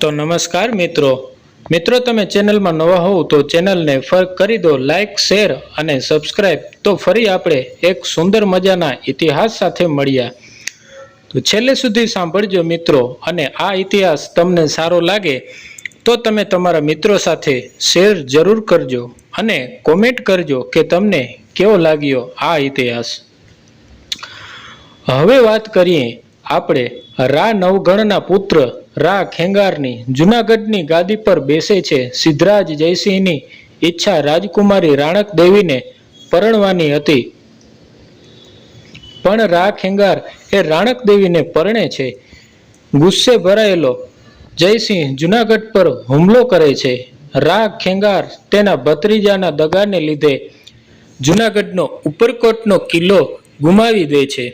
તો નમસ્કાર મિત્રો. મિત્રો, તમે ચેનલમાં નવા હોવ તો ચેનલને ફર્ક કરી દો લાઇક શેર અને સબસ્ક્રાઈબ તો ફરી આપણે એક સુંદર મજાના ઇતિહાસ સાથે મળ્યા. તો છેલ્લે સુધી સાંભળજો મિત્રો, અને આ ઇતિહાસ તમને સારો લાગે તો તમે તમારા મિત્રો સાથે શેર જરૂર કરજો અને કોમેન્ટ કરજો કે તમને કેવો લાગ્યો આ ઇતિહાસ. હવે વાત કરીએ આપણે રા નવગણના પુત્ર રા ખેંગારની જુનાગઢની ગાદી પર બેસે છે સિદ્ધરાજ જયસિંહની ઈચ્છા રાજકુમારી રાણક દેવીને પરણવાની હતી. પણ રા ખેંગાર એ રાણક દેવીને પરણે છે. ગુસ્સે ભરાયેલો જયસિંહ જુનાગઢ પર હુમલો કરે છે. રા ખેંગાર તેના ભત્રીજાના દગાને લીધે જુનાગઢનો ઉપરકોટનો કિલ્લો ગુમાવી દે છે.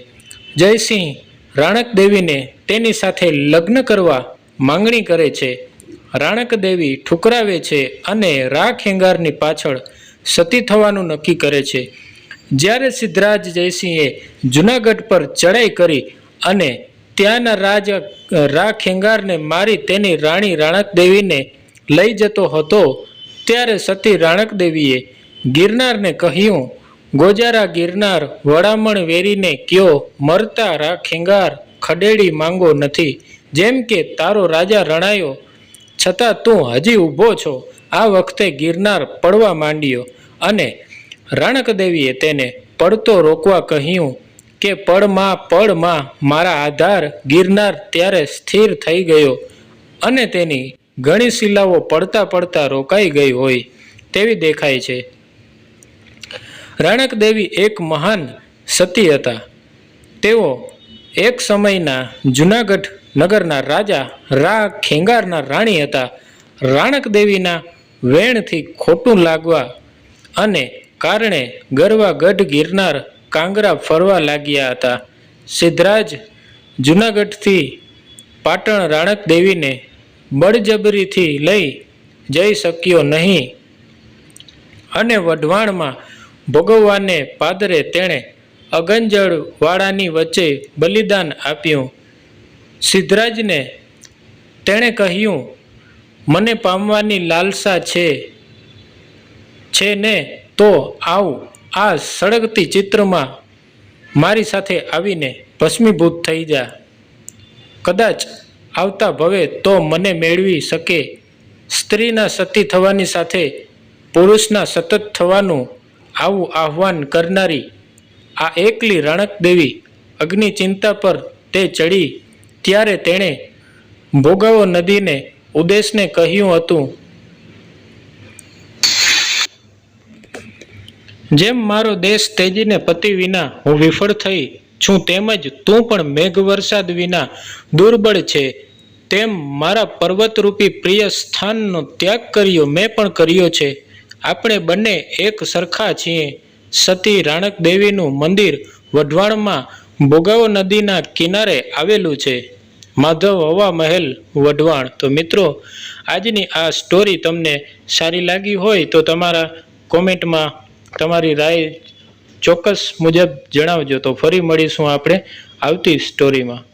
જયસિંહ રાણક દેવીને તેની સાથે લગ્ન કરવા માંગણી કરે છે. રાણક દેવી ઠુકરાવે છે અને રા ખેંગારની પાછળ સતી થવાનું નક્કી કરે છે. જ્યારે સિદ્ધરાજ જયસિંહે જુનાગઢ પર ચડાઈ કરી અને ત્યાંના રાજા, રા ખેંગારને મારી તેની રાણી રાણક દેવીને લઈ જતો હતો, ત્યારે સતી રાણક દેવીએ ગિરનારને કહ્યું, ગોજારા ગિરનાર વડામણ વેરીને કયો મરતા રા ખેંગાર ખડેડી માંગો નથી. જેમ કે તારો રાજા રણાયો, છતાં તું હજી ઊભો છો. આ વખતે ગિરનાર પડવા માંડ્યો અને રણકદેવીએ તેને પડતો રોકવા કહ્યું કે પડમાં પડમાં મારા આધાર ગિરનાર ત્યારે સ્થિર થઈ ગયો અને તેની ઘણી શિલાઓ પડતા પડતા રોકાઈ ગઈ હોય તેવી દેખાય છે. રણકદેવી એક મહાન સતી હતા. તેઓ એક સમયના જુનાગઢ નગરના રાજા રા ખેંગારના રાણી હતા. રાણક દેવીના વેણથી ખોટું લાગવા અને કારણે ગરવા ગઢ ગિરનાર કાંગરા ફરવા લાગ્યા હતા. સિદ્ધરાજ જુનાગઢથી પાટણ રાણક દેવીને બળજબરીથી લઈ જઈ શક્યો નહીં અને વઢવાણમાં ભોગવવાને પાદરે તેણે અગંજળવાળાની વચ્ચે બલિદાન આપ્યું. સિદ્ધરાજને તેણે કહ્યું, મને પામવાની લાલસા છે છે ને તો આવ. આ સળગતી ચિત્રમાં મારી સાથે આવીને ભસ્મીભૂત થઈ જા. કદાચ આવતા ભવે તો મને મેળવી શકે. સ્ત્રીના સતી થવાની સાથે પુરુષના સતત થવાનું આવું આહ્વાન કરનારી આ એકલી રણકદેવી અગ્નિ ચિંતા પર તે ચડી ત્યારે તેણે ભોગાવો નદીને ઉદેશને કહ્યું હતું, જેમ મારો દેશ તેજીને પતિ વિના હું વિફળ થઈ છું તેમજ તું પણ મેઘ વરસાદ વિના દુર્બળ છે. તેમ મારા પર્વતરૂપી પ્રિય સ્થાનનો ત્યાગ કર્યો, મેં પણ કર્યો છે. આપણે બંને એક સરખા છીએ. સતી રાણક દેવીનું મંદિર વઢવાણમાં ભોગાવો નદીના કિનારે આવેલું છે. માધવ હવા મહેલ વઢવાણ. તો મિત્રો, આજની આ સ્ટોરી તમને સારી લાગી હોય તો તમારા કોમેન્ટમાં તમારી રાય ચોક્કસ મુજબ જણાવજો. તો ફરી મળીશું આપણે આવતી સ્ટોરીમાં